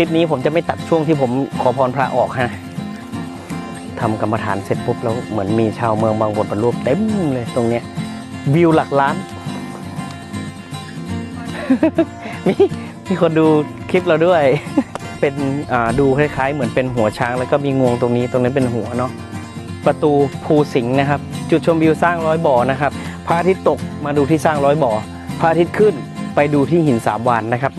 คลิปนี้ผมจะไม่ตัดช่วงที่ผมขอพรพระออกฮะทำกรรมฐานเสร็จปุ๊บแล้วเหมือนมีชาวเมืองบางบทบรรลุเต็มเลยตรงเนี้ยวิวหลักล้าน มีมีคนดูคลิปเราด้วย เป็นอ่าดูคล้ายๆ เหมือนเป็นหัวช้าง แล้วก็มีงวงตรงนี้ตรงนั้นเป็นหัวเนาะประตูภูสิงห์นะครับ จุดชมวิวสร้างร้อยบ่อนะครับพระอาทิตย์ตกมาดูที่สร้างร้อยบ่อพระอาทิตย์ขึ้นไปดูที่หินสามวานนะครับ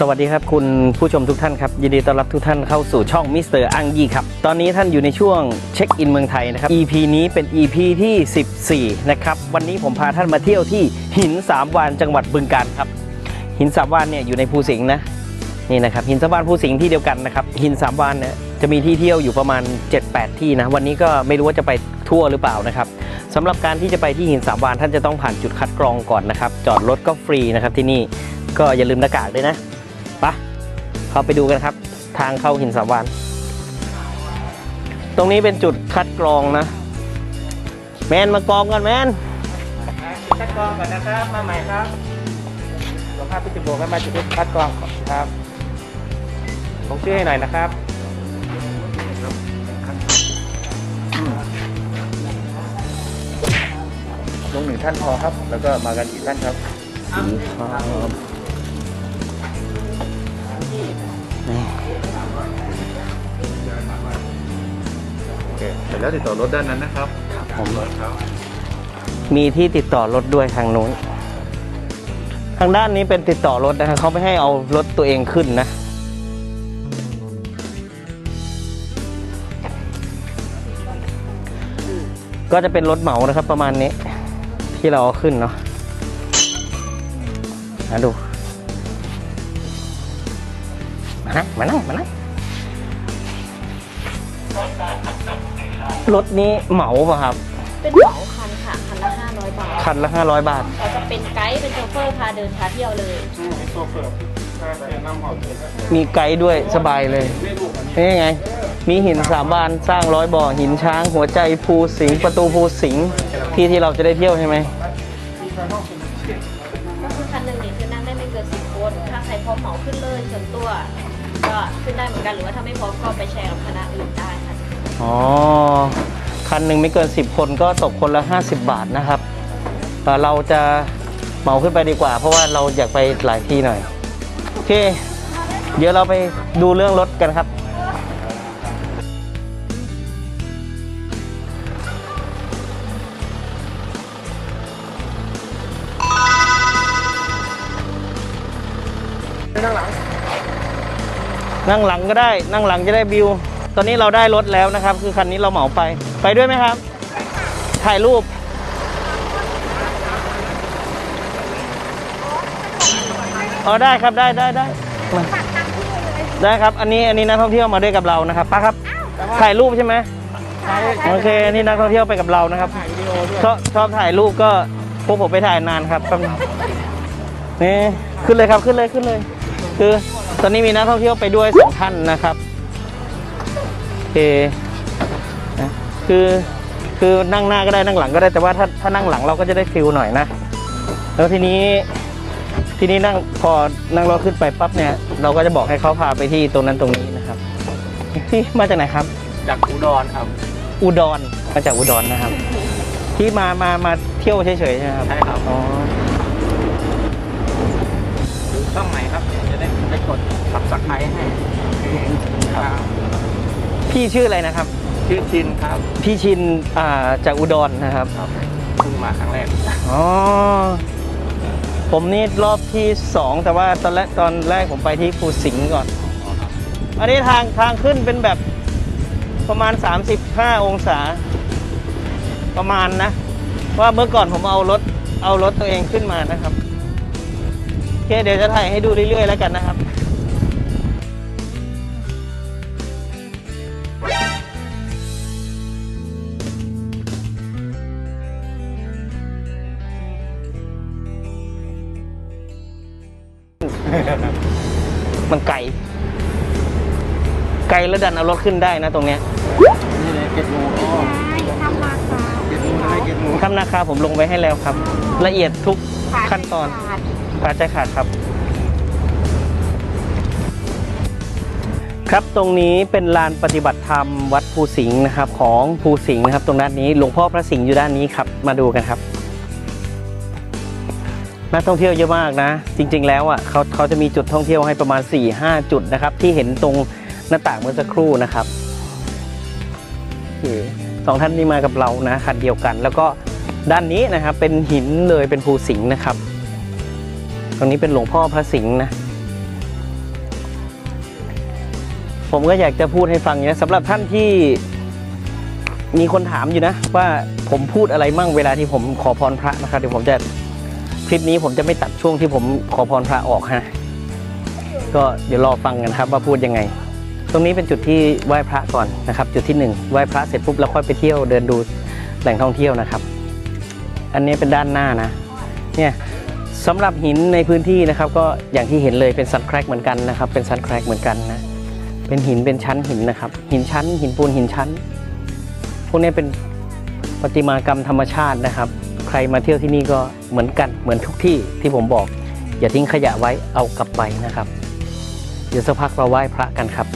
สวัสดีครับคุณผู้ชมทุกท่านครับ ยินดีต้อนรับทุกท่านเข้าสู่ช่องมิสเตอร์อังยีครับ ตอนนี้ท่านอยู่ในช่วงเช็คอินเมืองไทยนะครับ EP นี้เป็น EP ที่ 14 นะครับ วันนี้ผมพาท่านมาเที่ยวที่หินสามวานจังหวัดบึงกาฬครับ หินสามวานเนี่ยอยู่ในภูสิงห์นะนี่นะครับหินสามวานภูสิงห์ที่เดียวกันนะครับ หินสามวานเนี่ยจะมีที่เที่ยวอยู่ประมาณ 7-8 ที่นะวันนี้ก็ไม่รู้ว่าจะไปทั่วหรือเปล่านะครับสำหรับการที่จะไปที่หินสามวานท่านจะต้องผ่านจุดคัดกรองก่อนนะครับจอดรถก็ฟรีนะครับที่นี่ก็อย่าลืมหน้ากากด้วยนะ ปะเข้าไปดูกันครับ ทางเข้าหินสามวานตรงนี้เป็นจุดคัดกรองนะ แมนมากองกันแมนคัดกรองก่อนนะครับ มาใหม่ครับหลวงพ่อพิจิตรโบกันมาจุดคัดกรองก่อนครับลงชื่อให้หน่อยนะครับลงหนึ่งท่านพอครับ แล้วก็มากันกี่ท่านครับ เคเสร็จแล้วติดต่อรถด้านนั้นนะครับผมมีที่ติดต่อรถด้วยทางนู้น ทางด้านนี้เป็นติดต่อรถนะครับเขาไม่ให้เอารถตัวเองขึ้นนะ ก็จะเป็นรถเหมานะครับ ประมาณนี้ ที่เราเอาขึ้นเนาะมาดู มานะมานั่งมานั่ง รถนี้เหมาป่ะครับ เป็นเหมาคันค่ะ คันละ500 บาทคันละ500 บาท เราจะเป็นไกด์เป็นโชเฟอร์พาเดินพาเที่ยวเลยมีไกด์ด้วยสบายเลยนี่ไง มีหินสามบานสร้างร้อยบ่อหินช้าง หัวใจภูสิงห์ประตูภูสิงห์ที่ที่เราจะได้เที่ยวใช่ไหมก็คือคันหนึ่งนี่คือนั่งได้ไม่เกิน10คนถ้าใครพร้อมเหมาขึ้นเลยส่วนตัว ก็ขึ้นได้เหมือนกันหรือว่าถ้าไม่พร้อมก็ไปแชร์กับคณะอื่นได้ค่ะ อ๋อ คันหนึ่งไม่เกิน 10 คนก็ตกคนละ 50 บาทนะครับ เราจะเหมาขึ้นไปดีกว่า เพราะว่าเราอยากไปหลายที่หน่อย โอเค เดี๋ยวเราไปดูเรื่องรถกันครับ นั่งหลังก็ได้ นั่งหลังจะได้วิว ตอนนี้เราได้รถแล้วนะครับ คือคันนี้เราเหมาไป ไปด้วยไหมครับ ถ่ายรูป อ๋อได้ครับได้ได้ได้มาได้ครับ อันนี้อันนี้นักท่องเที่ยวมาด้วยกับเรานะครับป้าครับ ถ่ายรูปใช่ไหมโอเคอันนี่นักท่องเที่ยวไปกับเรานะครับ ชอบชอบถ่ายรูปก็พวกผมไปถ่ายนานครับนี่ขึ้นเลยครับขึ้นเลยขึ้นเลย คือตอนนี้มีนักท่องเที่ยวไปด้วยสองท่านนะครับ นะคือคือนั่งหน้าก็ได้นั่งหลังก็ได้แต่ว่าถ้าถ้านั่งหลังเราก็จะได้ฟิลหน่อยนะ แล้วทีนี้ทีนี้นั่งพอนั่งรถขึ้นไปปั๊บเนี่ย เราก็จะบอกให้เขาพาไปที่ตรงนั้นตรงนี้นะครับที่มาจากไหนครับ จากอุดรครับ อุดรมาจากอุดรนะครับ ที่มามามาเที่ยวเฉยๆใช่ไหมครับใช่ครับอ๋อดูช่องไหนครับ จะได้ไปกดสับสไครให้ครับ พี่ชื่ออะไรนะครับ ชื่อชินครับพี่ชินอ่าจากอุดรนะครับ ครับเพิ่งมาครั้งแรกอ๋อ ผมนี่รอบที่สองแต่ว่าตอนแรกตอนแรกผมไปที่ภูสิงห์ก่อน อันนี้ทางทางขึ้นเป็นแบบประมาณ 35 องศา ประมาณนะ ว่าเมื่อก่อนผมเอารถเอารถตัวเองขึ้นมานะครับ โอเค เดี๋ยวจะถ่ายให้ดูเรื่อยๆแล้วกันนะครับ แล้วดันเอารถขึ้นได้นะตรงเนี้ยนี่เลยเก็ตโมอ๋อเก็ตโมทำไมเก็ตคำนาคาผมลงไว้ให้แล้วครับ ละเอียดทุกขั้นตอนขาดขาดใจขาดครับ ครับตรงนี้เป็นลานปฏิบัติธรรมวัดภูสิงห์นะครับ ของภูสิงห์นะครับ ตรงด้านนี้หลวงพ่อพระสิงห์อยู่ด้านนี้ครับ มาดูกันครับนักท่องเที่ยวเยอะมากนะ จริง ๆ แล้วอะเขาเขาจะมีจุดท่องเที่ยวให้ประมาณ 4-5 จุดนะครับ ที่เห็นตรง หน้าต่างเมื่อสักครู่นะครับอสองท่านนี้มากับเรานะคันเดียวกัน แล้วก็ด้านนี้นะครับเป็นหินเลยเป็นภูสิงห์นะครับ ตรงนี้เป็นหลวงพ่อพระสิงห์นะผมก็อยากจะพูดให้ฟังนี้สำหรับท่านที่มีคนถามอยู่นะ ว่าผมพูดอะไรมั่งเวลาที่ผมขอพรพระนะครับเดี๋ยวผมจะคลิปนี้ผมจะไม่ตัดช่วงที่ผมขอพรพระออกฮะก็เดี๋ยวรอฟังกันครับว่าพูดยังไง รงนี้เป็นจุดที่ไหว้พระก่อนนะครับ จุดที่หนึ่งไหว้พระเสร็จปุ๊บแล้วค่อยไปเที่ยวเดินดูแหล่งท่องเที่ยวนะครับ อันนี้เป็นด้านหน้านะเนี่ยสำหรับหินในพื้นที่นะครับ ก็อย่างที่เห็นเลยเป็นซันแครกเหมือนกันนะครับ เป็นซันแครกเหมือนกันนะเป็นหินเป็นชั้นหินนะครับ หินชั้น หินปูนหินชั้น พวกนี้เป็นประติมากรรมธรรมชาตินะครับ ใครมาเที่ยวที่นี่ก็เหมือนกันเหมือนทุกที่ที่ผมบอก อย่าทิ้งขยะไว้เอากลับไปนะครับ เดี๋ยวสักพักเราไหว้พระกันครับ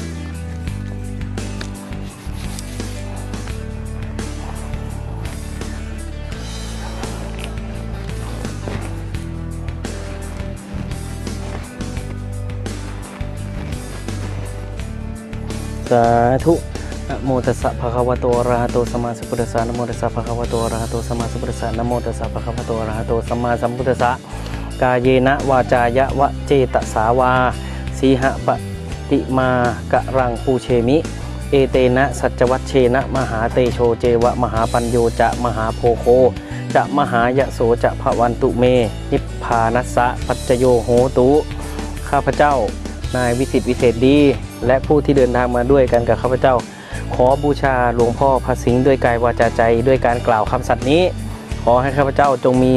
สาธุนะโมตัสสะภะคะวะโตอะระหะโตสัมมาสัมพุทธัสสะนะโมตัสสะภะคะวะโตอะระหะโตสัมมาสัมพุทธัสสะนะโมตัสสะภะคะวะโตอะระหะโตสัมมาสัมพุทธัสสะกายเยนะวาจายะวะเจตสาวาสีหะปฏิมากะรังปูเชมิ เอเตนะสัจวัชเชนะ มหาเตโชเจวะมหาปัญโยจะมหาโพโค จะมหายะโสจะภวันตุเม นิพพานัสสะปัจโยโหตุ ข้าพเจ้านายวิสิตวิเศษดี และผู้ที่เดินทางมาด้วยกันกับข้าพเจ้า ขอบูชาหลวงพ่อพระสิงห์ด้วยกายวาจาใจด้วยการกล่าวคำสัตย์นี้ ขอให้ข้าพเจ้าจงมี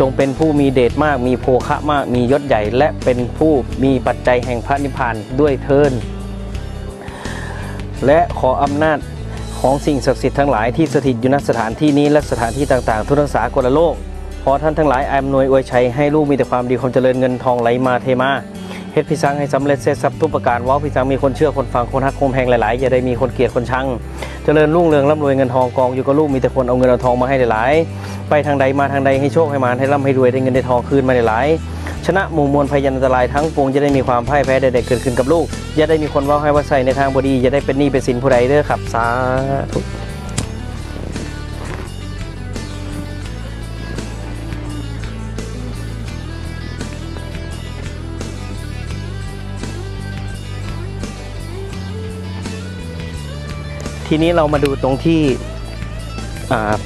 จงเป็นผู้มีเดชมาก มีโภคะมาก มียศใหญ่ และเป็นผู้มีปัจจัยแห่งพระนิพพานด้วยเทินและขออำนาจของสิ่งศักดิ์สิทธิ์ทั้งหลายที่สถิตอยู่ณสถานที่นี้และสถานที่ต่างๆ ทุกทั้งสากลโลกขอท่านทั้งหลายอำนวยอวยชัยให้ลูกมีแต่ความดีความเจริญเงินทองไหลมาเทมา เฮ็ดพิสังให้สำเร็จเสร็จสับทุกประการว้าพิสังมีคนเชื่อคนฟังคนฮักคนแพงหลายๆอย่าได้มีคนเกลียดคนชังเจริญรุ่งเรืองร่ำรวยเงินทองกองอยู่กับลูกมีแต่คนเอาเงินเอาทองมาให้หลายๆ ไปทางใดมาทางใดให้โชคให้มานให้ร่ำให้รวยได้เงินได้ทองคืนมาหลายๆชนะหมู่มวลพยันอันตรายทั้งปวงจะได้มีความพ่ายแพ้ใดๆเกิดขึ้นกับลูกอย่าได้มีคนว่าให้ว่าใส่ในทางบดีอย่าได้เป็นหนี้เป็นสินผู้ใดเด้อครับสาธุ ทีนี้เรามาดูตรงที่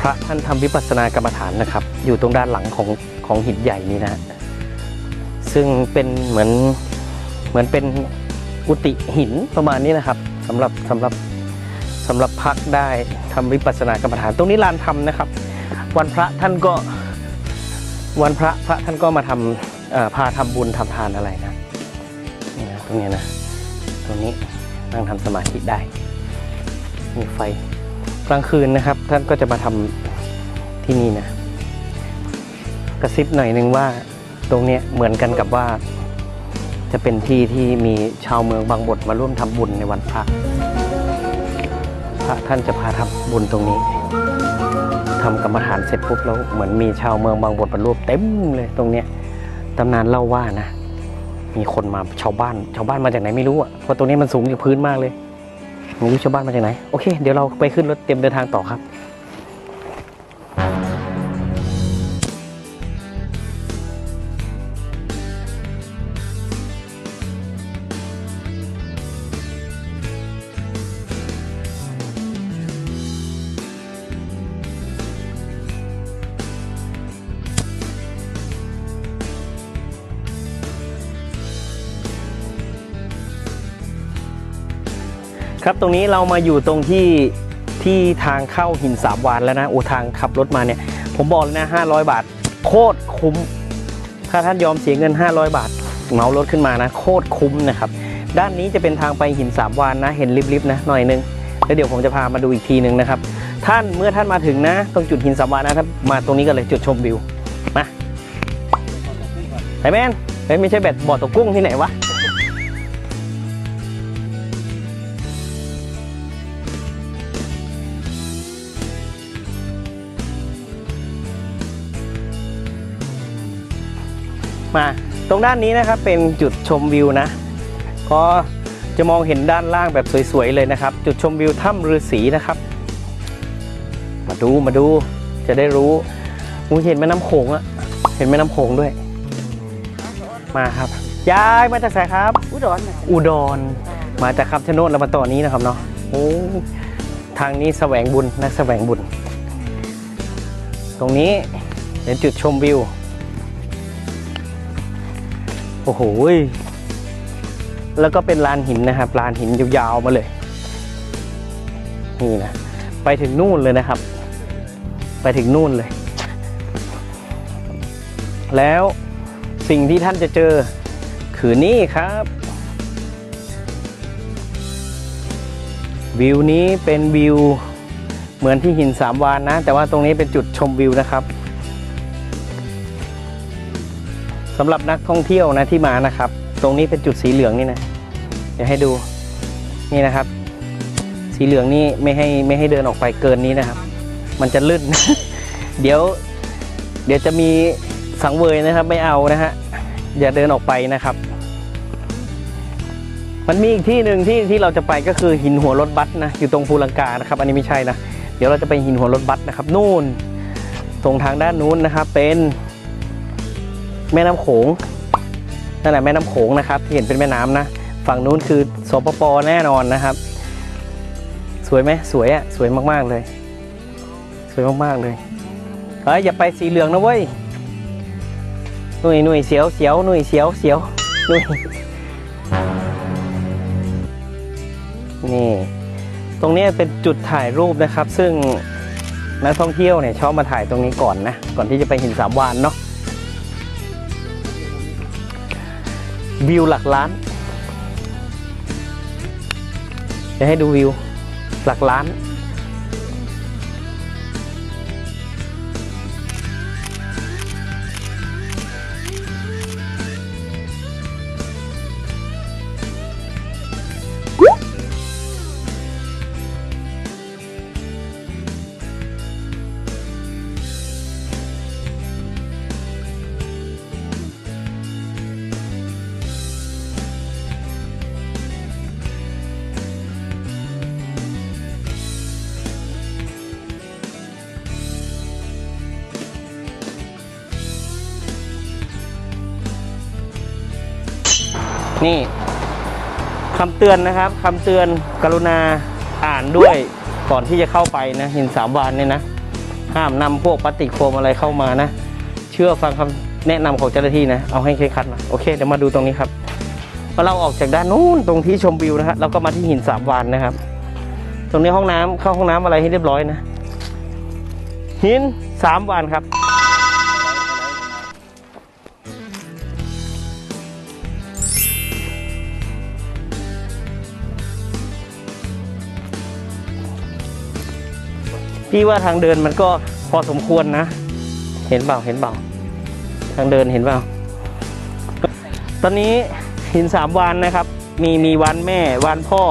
พระท่านทำวิปัสสนากรรมฐานนะครับ อยู่ตรงด้านหลังของของหินใหญ่นี้นะ ซึ่งเป็นเหมือนเหมือนเป็นกุฏิหินประมาณนี้นะครับสำหรับสำหรับสำหรับพักได้ทำวิปัสสนากรรมฐาน ตรงนี้ลานทำนะครับ วันพระท่านก็วันพระพระท่านก็มาทำพาทำบุญทำทานอะไรนะตรงนี้นะ ตรงนี้นั่งทำสมาธิได้ มีไฟกลางคืนนะครับ ท่านก็จะมาทำที่นี่นะ กระซิบหน่อยนึงว่าตรงเนี้ยเหมือนกันกับว่า จะเป็นที่ที่มีชาวเมืองบางบทมาร่วมทำบุญในวันพระพระท่านจะพาทำบุญตรงนี้ทำกรรมฐานเสร็จปุ๊บแล้วเหมือนมีชาวเมืองบางบทมาร่วมเต็มเลยตรงเนี้ยตำนานเล่าว่านะมีคนมาชาวบ้าน ชาวบ้านมาจากไหนไม่รู้อะเพราะตรงนี้มันสูงจากพื้นมากเลย รู้ชาวบ้านมาจากไหน โอเค เดี๋ยวเราไปขึ้นรถเตรียมเดินทางต่อครับ ครับตรงนี้เรามาอยู่ตรงที่ที่ทางเข้าหินสามวานแล้วนะโอ้ทางขับรถมาเนี่ย ผมบอกเลยนะ 500 บาท โคตรคุ้ม ถ้าท่านยอมเสียเงิน 500 บาทเหมารถขึ้นมานะ โคตรคุ้มนะครับ ด้านนี้จะเป็นทางไปหินสามวานนะ เห็นริบๆนะหน่อยนึงแล้วเดี๋ยวผมจะพามาดูอีกทีนึงนะครับ ท่านเมื่อท่านมาถึงนะ ตรงจุดหินสามวานนะครับมาตรงนี้กันเลยจุดชมวิวมาไอแมนเฮ้ยไม่ใช่แบตบ่อตกกุ้งที่ไหนวะ มาตรงด้านนี้นะครับเป็นจุดชมวิวนะ ก็จะมองเห็นด้านล่างแบบสวยๆเลยนะครับ จุดชมวิวถ้ำฤาษีนะครับ มาดูมาดูจะได้รู้มูเห็นแม่น้ำโขงอะเห็นแม่น้ำโขงด้วย มาครับยายมาจากไหนครับ อุดรน่ะอุดรมาจากคำชะโนดแล้วมาต่อนี้นะครับเนาะโอ้ทางนี้แสวงบุญนักแสวงบุญ ตรงนี้เป็นจุดชมวิวโอ้โหแล้วก็เป็นลานหินนะครับลานหินยาวๆมาเลย นี่นะ ไปถึงนู่นเลยนะครับ ไปถึงนู่นเลย แล้วสิ่งที่ท่านจะเจอคือนี่ครับ วิวนี้เป็นวิวเหมือนที่หินสามวานนะ แต่ว่าตรงนี้เป็นจุดชมวิวนะครับ สำหรับนักท่องเที่ยวนะที่มานะครับ ตรงนี้เป็นจุดสีเหลืองนี่นะเดี๋ยวให้ดูนี่นะครับ สีเหลืองนี่ไม่ให้ไม่ให้เดินออกไปเกินนี้นะครับ มันจะลื่น เดี๋ยว เดี๋ยวจะมีสังเวยนะครับ ไม่เอานะฮะอย่าเดินออกไปนะครับ มันมีอีกที่หนึ่งที่ที่เราจะไปก็คือหินหัวรถบัสนะอยู่ตรงภูลังกานะครับ อันนี้ไม่ใช่นะเดี๋ยวเราจะไปหินหัวรถบัสนะครับ นู่น ตรงทางด้านนู้นนะครับ เป็น แม่น้ำโขงนั่นแหละแม่น้ำโขงนะครับ ที่เห็นเป็นแม่น้ำนะ ฝั่งนู้นคือสปปแน่นอนนะครับ สวยไหมสวยอะสวยมากๆเลย สวยมากๆเลยเฮ้ยอย่าไปสีเหลืองนะเว้ยหนุ่ยหนุ่ยเสียวเสียวหนุ่ยเสียวเสียวหนุ่ยนี่ ตรงนี้เป็นจุดถ่ายรูปนะครับ ซึ่งนักท่องเที่ยวเนี่ยชอบมาถ่ายตรงนี้ก่อนนะ ก่อนที่จะไปหินสามวานเนาะ วิวหลักล้านจะให้ดูวิวหลักล้าน นี่คำเตือนนะครับคำเตือนกรุณาอ่านด้วยก่อนที่จะเข้าไปนะหินสามวานเนี่ยนะ ห้ามนำพวกพลาสติกโฟมอะไรเข้ามานะ เชื่อฟังคำแนะนำของเจ้าหน้าที่นะ เอาให้เคยคัดนะโอเคเดี๋ยวมาดูตรงนี้ครับพอเราออกจากด้านนู้นตรงที่ชมวิวนะครับเราก็มาที่หินสามวานนะครับ ตรงนี้ห้องน้ำเข้าห้องน้ำอะไรให้เรียบร้อยนะ หินสามวานครับ พี่ว่าทางเดินมันก็พอสมควรนะ เห็นเปล่าเห็นเปล่า ทางเดินเห็นเปล่า ตอนนี้หินสามวานนะครับ มีมีวันแม่วันพ่อ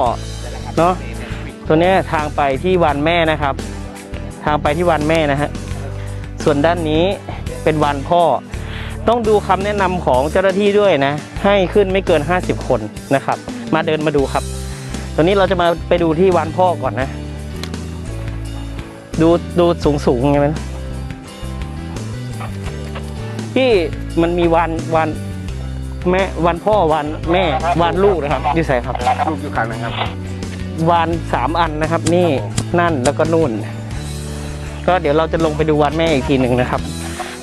เนาะตัวนี้ทางไปที่วันแม่นะครับ ทางไปที่วันแม่นะฮะส่วนด้านนี้เป็นวันพ่อ ต้องดูคำแนะนำของเจ้าหน้าที่ด้วยนะ ให้ขึ้นไม่เกิน 50 คนนะครับ มาเดินมาดูครับ ตอนนี้เราจะมาไปดูที่วันพ่อก่อนนะ ดูดูสูงสูงๆไงมันพี่มันมีวันวันแม่วันพ่อวันแม่วันลูกนะครับอยู่ใส่ครับลูกอยู่ข้างนะครับวันสามอันนะครับ นี่นั่นแล้วก็นู่น ก็เดี๋ยวเราจะลงไปดูวันแม่อีกทีหนึ่งนะครับ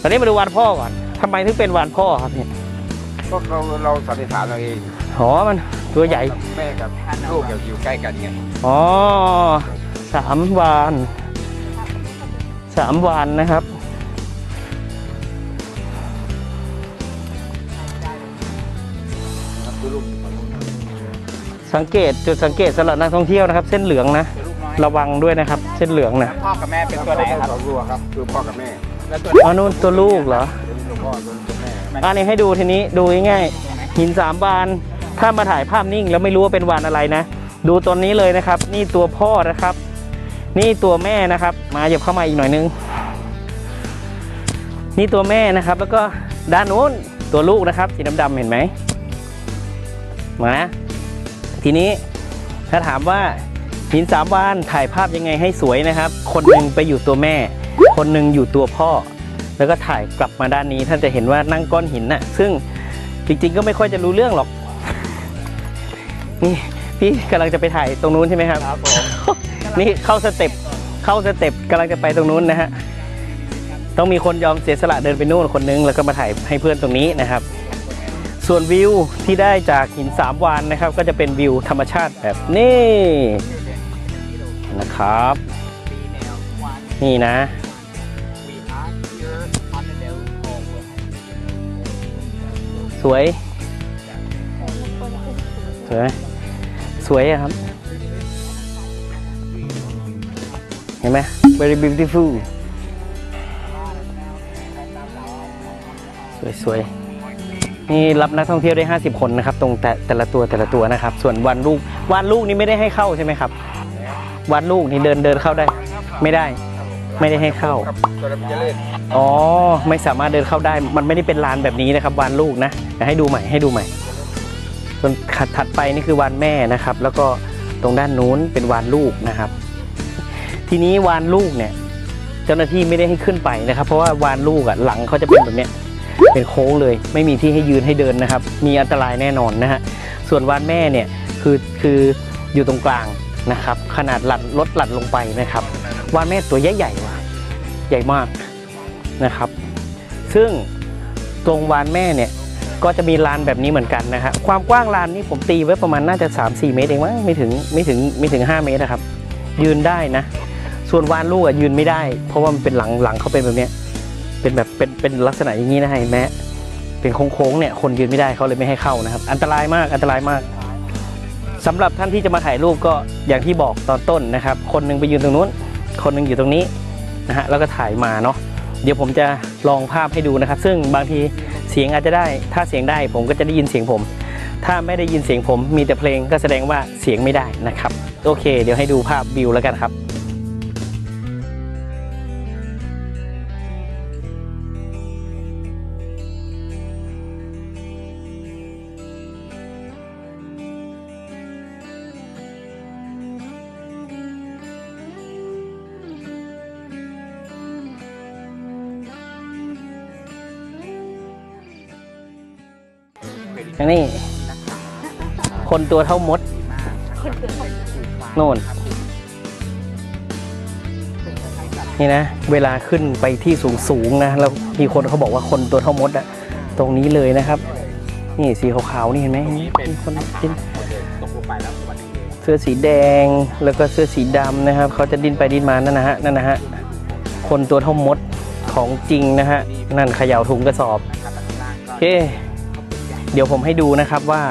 ตอนนี้มาดูวันพ่อก่อนทำไมถึงเป็นวันพ่อครับเนี่ยก็เราเราสันนิษฐานเราเองอ๋อมันตัวใหญ่แม่กับลูกอยากอยู่ใกล้กันไงอ๋อสามวาน สามวานนะครับครับคือลูกอยู่ฝั่งนู้นสังเกตจุดสังเกตสำหรับนักท่องเที่ยวนะครับ เส้นเหลืองนะเป็นลูกน้อยระวังด้วยนะครับ เส้นเหลืองนะพ่อกับแม่เป็นตัวไหนครับสองตัวครับคือพ่อกับแม่แล้วตัวอ๋อนู่นตัวลูกเหรอเป็นตัวพ่อตัวตัวแม่อันนี้ให้ดูทีนี้ดูง่ายๆหินสามวานถ้ามาถ่ายภาพนิ่งแล้วไม่รู้ว่าเป็นวานอะไรนะ ดูตอนนี้เลยนะครับ นี่ตัวพ่อนะครับ นี่ตัวแม่นะครับ มาหยิบเข้ามาอีกหน่อยนึง นี่ตัวแม่นะครับ แล้วก็ด้านโน้นตัวลูกนะครับสีดำๆเห็นไหมมานะทีนี้ถ้าถามว่าหินสามวานถ่ายภาพยังไงให้สวยนะครับ คนหนึ่งไปอยู่ตัวแม่ คนหนึ่งอยู่ตัวพ่อ แล้วก็ถ่ายกลับมาด้านนี้ท่านจะเห็นว่านั่งก้อนหินน่ะ ซึ่งจริง ๆ ก็ไม่ค่อยจะรู้เรื่องหรอก นี่พี่กำลังจะไปถ่ายตรงนู้นใช่ไหมครับครับผม นี่เข้าสเต็ปเข้าสเต็ปกำลังจะไปตรงนู้นนะฮะต้องมีคนยอมเสียสละเดินไปนู่นคนนึงแล้วก็มาถ่ายให้เพื่อนตรงนี้นะครับ ส่วนวิวที่ได้จากหินสามวานนะครับ ก็จะเป็นวิวธรรมชาติแบบนี้นะครับ นี่นะสวย สวย สวยอะครับ เห็นไหม very beautiful สวยสวยนี่รับนักท่องเที่ยวได้ 50 คนนะครับ ตรงแต่แต่ละตัวแต่ละตัวนะครับ ส่วนวันลูกวันลูกนี่ไม่ได้ให้เข้าใช่ไหมครับวันลูกนี่เดินเดินเข้าได้ ไม่ได้ ไม่ได้ให้เข้า อ๋อ ไม่สามารถเดินเข้าได้ มันไม่ได้เป็นลานแบบนี้นะครับวานลูกนะให้ดูใหม่ให้ดูใหม่ส่วนถัดถัดไปนี่คือวานแม่นะครับ แล้วก็ตรงด้านนู้นเป็นวานลูกนะครับ ทีนี้วานลูกเนี่ย เจ้าหน้าที่ไม่ได้ให้ขึ้นไปนะครับ เพราะว่าวานลูกอะหลังเขาจะเป็นแบบเนี้ยเป็นโค้งเลย ไม่มีที่ให้ยืนให้เดินนะครับ มีอันตรายแน่นอนนะฮะส่วนวานแม่เนี่ยคือคืออยู่ตรงกลางนะครับ ขนาดหลัดลดหลัดลงไปนะครับ วานแม่ตัวใหญ่ๆว่ะใหญ่มากนะครับ ซึ่งตรงวานแม่เนี่ยก็จะมีลานแบบนี้เหมือนกันนะครับความกว้างลานนี้ผมตีไว้ประมาณน่าจะ 3-4 เมตรเองมั้งไม่ถึงไม่ถึงไม่ถึง 5 เมตรนะครับ ยืนได้นะ ส่วนวานลูกอะยืนไม่ได้ เพราะว่ามันเป็นหลังหลังเขาเป็นแบบเนี้ยเป็นแบบเป็นเป็นลักษณะอย่างนี้นะเห็นไหมเป็นโค้งๆเนี่ยคนยืนไม่ได้เขาเลยไม่ให้เข้านะครับ อันตรายมากอันตรายมากสำหรับท่านที่จะมาถ่ายรูปก็อย่างที่บอกตอนต้นนะครับ คนหนึงไปยืนตรงนู้น คนหนึงอยู่ตรงนี้นะฮะแล้วก็ถ่ายมาเนาะเดี๋ยวผมจะลองภาพให้ดูนะครับ ซึ่งบางทีเสียงอาจจะได้ ถ้าเสียงได้ผมก็จะได้ยินเสียงผม ถ้าไม่ได้ยินเสียงผมมีแต่เพลงก็แสดงว่าเสียงไม่ได้นะครับ โอเค เดี๋ยวให้ดูภาพวิวแล้วกันครับ นนี้คนตัวเท่ามดคนคือคนโน่น นี่นะ เวลาขึ้นไปที่สูงสูงๆนะ แล้วมีคนเขาบอกว่าคนตัวเท่ามดอะตรงนี้เลยนะครับ นี่สีขาวๆนี่เห็นไหมมีคนดิ้นตกลงไปแล้ววันหนึงเลยเสื้อสีแดงแล้วก็เสื้อสีดำนะครับ เขาจะดิ้นไปดิ้นมานั่นนะฮะนั่นนะฮะคนตัวเท่ามดของจริงนะฮะ นั่นเขย่าถุงกระสอบนะครับข้างล่างโอก็เค เดี๋ยวผมให้ดูนะครับว่า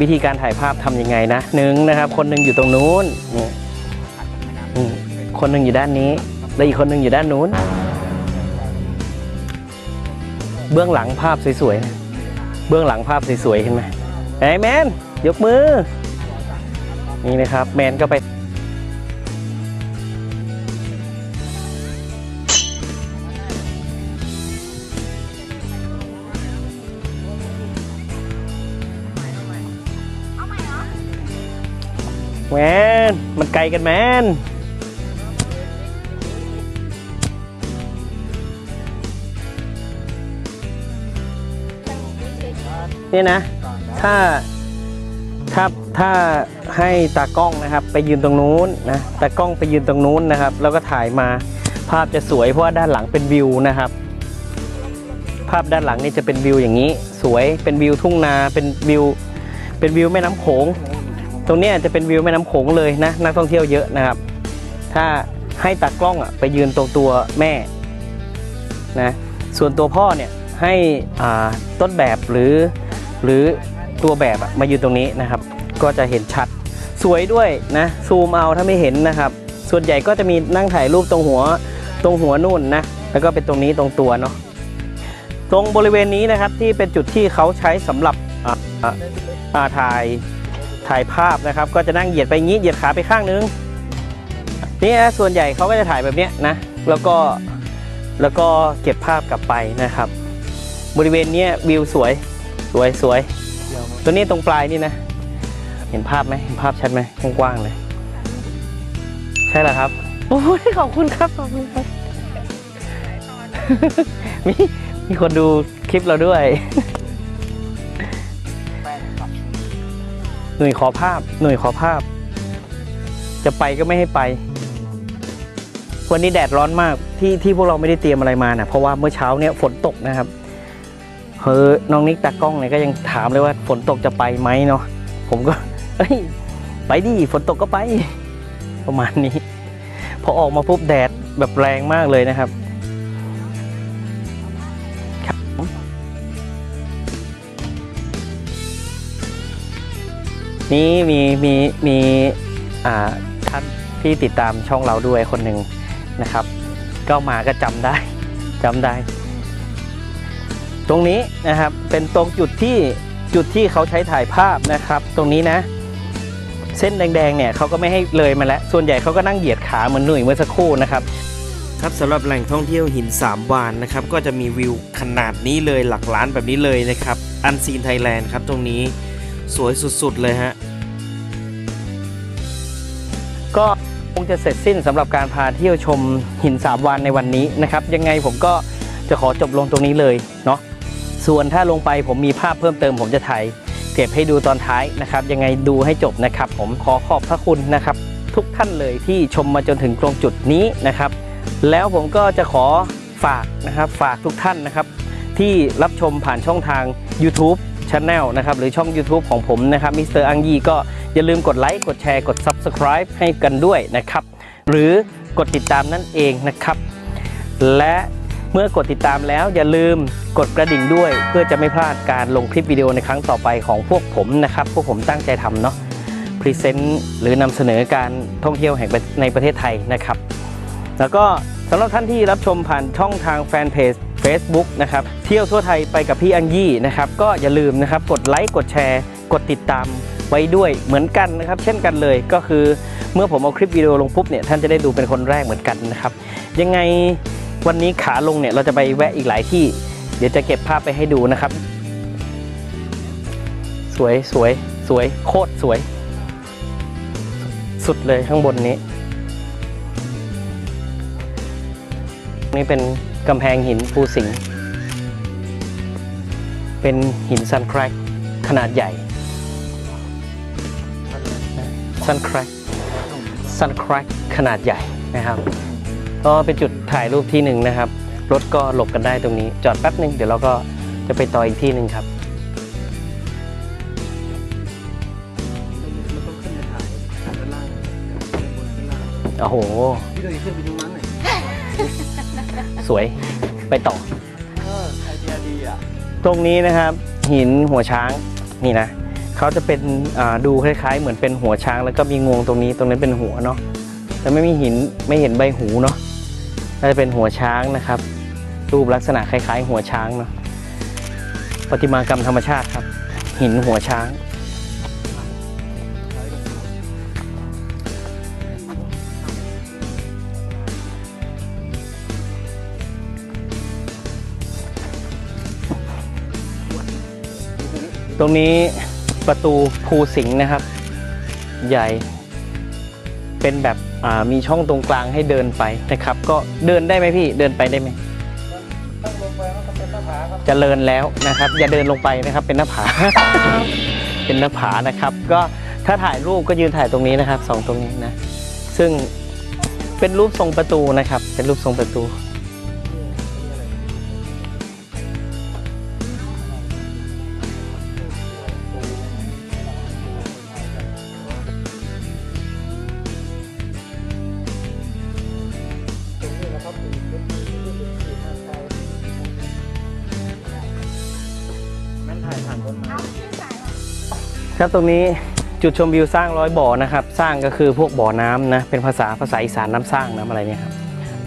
วิธีการถ่ายภาพทำยังไงนะหนึ่งนะครับ คนหนึ่งอยู่ตรงนู้นนี่คนหนึ่งอยู่ด้านนี้ แล้วอีกคนหนึ่งอยู่ด้านนู้น เบื้องหลังภาพสวยๆนะเบื้องหลังภาพสวยๆเห็นไหมไอ้แมนยกมือ นี่นะครับ แมนก็ไป แมนมันไกลกันแมนนี่นะ ถ้า ถ้า ถ้าให้ตากล้องนะครับ ไปยืนตรงนู้นนะ ตากล้องไปยืนตรงนู้นนะครับ แล้วก็ถ่ายมา ภาพจะสวยเพราะว่าด้านหลังเป็นวิวนะครับ ภาพด้านหลังนี่จะเป็นวิวอย่างนี้ สวย เป็นวิวทุ่งนา เป็นวิว เป็นวิวแม่น้ำโขง ตรงนี้จะเป็นวิวแม่น้ำโขงเลยนะนักท่องเที่ยวเยอะนะครับ ถ้าให้ตากล้องอะไปยืนตรงตัวแม่นะส่วนตัวพ่อเนี่ยให้อ่าต้นแบบหรือหรือตัวแบบอะมายืนตรงนี้นะครับ ก็จะเห็นชัดสวยด้วยนะซูมเอาถ้าไม่เห็นนะครับ ส่วนใหญ่ก็จะมีนั่งถ่ายรูปตรงหัวตรงหัวนู่นนะแล้วก็เป็นตรงนี้ตรงตัวเนาะตรงบริเวณนี้นะครับที่เป็นจุดที่เขาใช้สำหรับอาถ่าย ถ่ายภาพนะครับ ก็จะนั่งเหยียดไปงี้เหยียดขาไปข้างนึงนี่นะส่วนใหญ่เขาก็จะถ่ายแบบเนี้ยนะแล้วก็แล้วก็เก็บภาพกลับไปนะครับ บริเวณเนี้ยวิวสวยสวยสวยตัวนี้ตรงปลายนี่นะ เห็นภาพไหมเห็นภาพชัดไหมกว้างๆเลย ใช่เหรอครับโอ้ยขอบคุณครับขอบคุณครับมีมีคนดูคลิปเราด้วย หน่วยขอภาพ หน่วยขอภาพ จะไปก็ไม่ให้ไป วันนี้แดดร้อนมากที่ที่พวกเราไม่ได้เตรียมอะไรมานะเพราะว่าเมื่อเช้าเนี่ยฝนตกนะครับเฮ้ยน้องนิกตากล้องเนี่ยก็ยังถามเลยว่าฝนตกจะไปไหมเนาะผมก็เฮ้ยไปดิฝนตกก็ไป ประมาณนี้ พอออกมาปุ๊บแดดแบบแรงมากเลยนะครับ นี่มีมีมีท่านที่ติดตามช่องเราด้วยคนหนึ่งนะครับ ก็มาก็จำได้จำได้ ตรงนี้นะครับเป็นตรงจุดที่จุดที่เขาใช้ถ่ายภาพนะครับ ตรงนี้นะ เส้นแดงๆเนี่ยเขาก็ไม่ให้เลยมาแล้ว ส่วนใหญ่เขาก็นั่งเหยียดขาเหมือนหนุ่ยเมื่อสักครู่นะครับครับสำหรับแหล่งท่องเที่ยวหินสามวานนะครับก็จะมีวิวขนาดนี้เลยหลักล้านแบบนี้เลยนะครับอันซีนไทยแลนด์ครับตรงนี้ สวยสุดๆเลยฮะ ก็คงจะเสร็จสิ้นสำหรับการพาเที่ยวชมหินสามวานในวันนี้นะครับ ยังไงผมก็จะขอจบลงตรงนี้เลยเนาะส่วนถ้าลงไปผมมีภาพเพิ่มเติมผมจะถ่ายเก็บให้ดูตอนท้ายนะครับ ยังไงดูให้จบนะครับ ผมขอขอบพระคุณนะครับ ทุกท่านเลยที่ชมมาจนถึงตรงจุดนี้นะครับ แล้วผมก็จะขอฝากนะครับฝากทุกท่านนะครับ ที่รับชมผ่านช่องทาง YouTube Channel นะครับหรือช่อง YouTube ของผมนะครับมิสเตอร์อังยีก็อย่าลืมกดไลค์กดแชร์กด Subscribe ให้กันด้วยนะครับ หรือกดติดตามนั่นเองนะครับ และเมื่อกดติดตามแล้วอย่าลืมกดกระดิ่งด้วย เพื่อจะไม่พลาดการลงคลิปวิดีโอในครั้งต่อไปของพวกผมนะครับ พวกผมตั้งใจทำเนาะพรีเซนต์หรือนำเสนอการท่องเที่ยวแห่งในประเทศไทยนะครับ แล้วก็สำหรับท่านที่รับชมผ่านช่องทางแฟนเพจ Facebook นะครับเที่ยวทั่วไทยไปกับพี่อังยี่นะครับก็อย่าลืมนะครับกดไลค์กดแชร์ กดติดตามไว้ด้วยเหมือนกันนะครับ เช่นกันเลยก็คือเมื่อผมเอาคลิปวิดีโอลงปุ๊บเนี่ยท่านจะได้ดูเป็นคนแรกเหมือนกันนะครับยังไงวันนี้ขาลงเนี่ยเราจะไปแวะอีกหลายที่ เดี๋ยวจะเก็บภาพไปให้ดูนะครับ สวยสวยสวยโคตรสวย สุดเลยข้างบนนี้ นี่เป็น กำแพงหินภูสิงห์เป็นหินซันแครกขนาดใหญ่ซันแครกซันแครกขนาดใหญ่นะครับ ก็เป็นจุดถ่ายรูปที่หนึ่งนะครับ รถก็หลบกันได้ตรงนี้ จอดแป๊บหนึ่งเดี๋ยวเราก็จะไปต่ออีกที่หนึ่งครับโอ้โหพี่เลยขึ้นไปตรงนั้นหน่อย สวยไปต่อเออไอเดียดีอะตรงนี้นะครับ หินหัวช้างนี่นะเขาจะเป็นอ่าดูคล้ายๆ เหมือนเป็นหัวช้าง แล้วก็มีงวงตรงนี้ตรงนั้นเป็นหัวเนาะแต่ไม่มีหินไม่เห็นใบหูเนาะน่าจะเป็นหัวช้างนะครับ รูปลักษณะคล้าย ๆ หัวช้างเนาะประติมากรรมธรรมชาติครับ หินหัวช้าง รงนี้ประตูภูสิงห์นะครับ ใหญ่ เป็นแบบมีช่องตรงกลางให้เดินไปนะครับ ก็เดินได้ไหมพี่เดินไปได้ไหมต้องลงไปมันก็เป็นหน้าผาครับเจริญแล้วนะครับ อย่าเดินลงไปนะครับ เป็นหน้าผา เป็นหน้าผานะครับ ก็ถ้าถ่ายรูปก็ยืนถ่ายตรงนี้นะครับสองตรงนี้นะ ซึ่งเป็นรูปทรงประตูนะครับ เป็นรูปทรงประตู ถ่ายผ่านต้นไม้ครับตรงนี้จุดชมวิวสร้างร้อยบ่อนะครับ สร้างก็คือพวกบ่อน้ำนะ เป็นภาษาภาษาอีสานน้ำสร้างน้ำอะไรเนี่ยครับ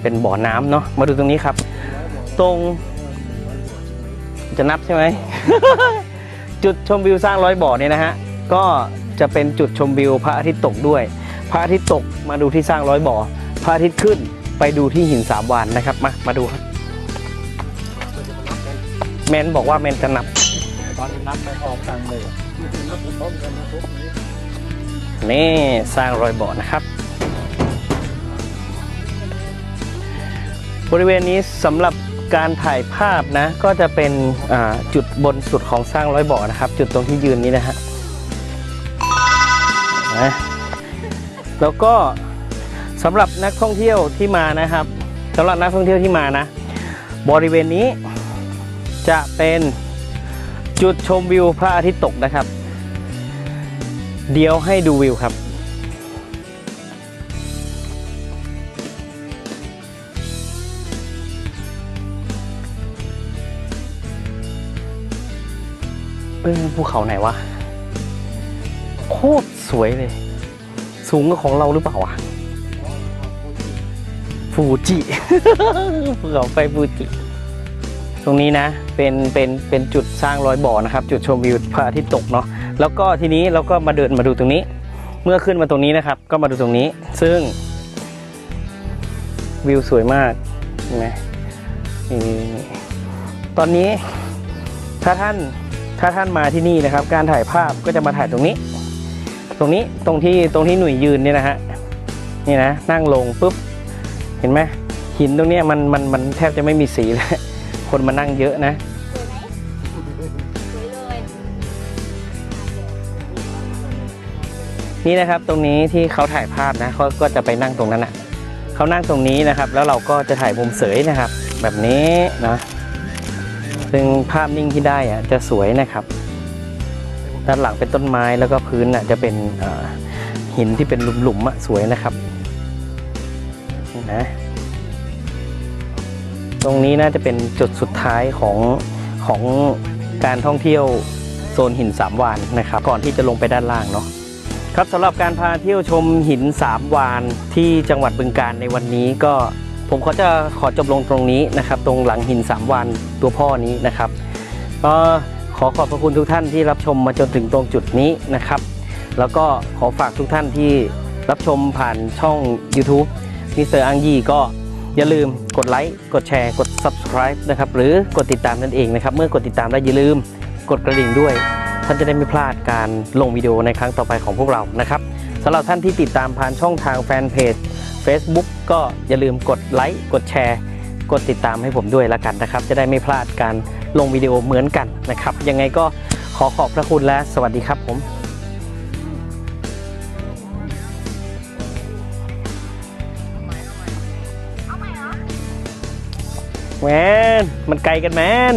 เป็นบ่อน้ำเนาะ มาดูตรงนี้ครับ ตรงจะนับใช่ไหม จุดชมวิวสร้างร้อยบ่อเนี่ยนะฮะ ก็จะเป็นจุดชมวิวพระอาทิตย์ตกด้วย พระอาทิตย์ตกมาดูที่สร้างร้อยบ่อ พระอาทิตย์ขึ้นไปดูที่หินสามวานนะครับ มา มาดูครับ แมนบอกว่าแมนจะนับ นับไปออกกลางเลยนี่สร้างรอยบ่อนะครับ บริเวณนี้สำหรับการถ่ายภาพนะ ก็จะเป็นจุดบนสุดของสร้างร้อยบ่อนะครับ จุดตรงที่ยืนนี้นะฮะนะแล้วก็สำหรับนักท่องเที่ยวที่มานะครับสำหรับนักท่องเที่ยวที่มานะ บริเวณนี้จะเป็น จุดชมวิวพระอาทิตย์ตกนะครับ เดี๋ยวให้ดูวิวครับเออภูเขาไหนวะ โคตรสวยเลย สูงกว่าของเราหรือเปล่าวะฟูจิภูเขาไฟฟูจิ ตรงนี้นะเป็นเป็นเป็นจุดสร้างรอยบ่อนะครับ จุดชมวิวพระอาทิตย์ตกเนาะแล้วก็ทีนี้เราก็มาเดินมาดูตรงนี้ เมื่อขึ้นมาตรงนี้นะครับ ก็มาดูตรงนี้ ซึ่ง วิวสวยมากเห็นไหมนี่ตอนนี้ถ้าท่านถ้าท่านมาที่นี่นะครับ การถ่ายภาพก็จะมาถ่ายตรงนี้ ตรงนี้ตรงที่ตรงที่หนุ่ยยืนเนี่ยนะฮะนี่นะนั่งลงปุ๊บเห็นไหมหินตรงนี้มันมันมันแทบจะไม่มีสีเลย คนมานั่งเยอะนะนี่นะครับตรงนี้ที่เขาถ่ายภาพนะเขาก็จะไปนั่งตรงนั้นอะเขานั่งตรงนี้นะครับ แล้วเราก็จะถ่ายมุมเสยนะครับ แบบนี้นะซึ่งภาพนิ่งที่ได้อะจะสวยนะครับ ด้านหลังเป็นต้นไม้แล้วก็พื้นอะจะเป็นหินที่เป็นหลุมๆอะสวยนะครับนะ ตรงนี้น่าจะเป็นจุดสุดท้ายของของการท่องเที่ยวโซนหินสามวานนะครับ ก่อนที่จะลงไปด้านล่างเนาะครับสำหรับการพาเที่ยวชมหินสามวานที่จังหวัดบึงการในวันนี้ก็ผมขอจะขอจบลงตรงนี้นะครับ ตรงหลังหินสามวานตัวพ่อนี้นะครับก็ขอขอบพระคุณทุกท่านที่รับชมมาจนถึงตรงจุดนี้นะครับ แล้วก็ขอฝากทุกท่านที่รับชมผ่านช่อง YouTube มิสเตอร์อังยี่ก็ อย่าลืมกดไลค์กดแชร์กด subscribe นะครับหรือกดติดตามนั่นเองนะครับ เมื่อกดติดตามแล้วอย่าลืมกดกระดิ่งด้วย ท่านจะได้ไม่พลาดการลงวิดีโอในครั้งต่อไปของพวกเรานะครับสำหรับท่านที่ติดตามผ่านช่องทางแฟนเพจ Facebook ก็อย่าลืมกดไลค์กดแชร์กดติดตามให้ผมด้วยละกันนะครับ จะได้ไม่พลาดการลงวิดีโอเหมือนกันนะครับ ยังไงก็ขอขอบพระคุณและสวัสดีครับผม แมนมันไกลกันแมน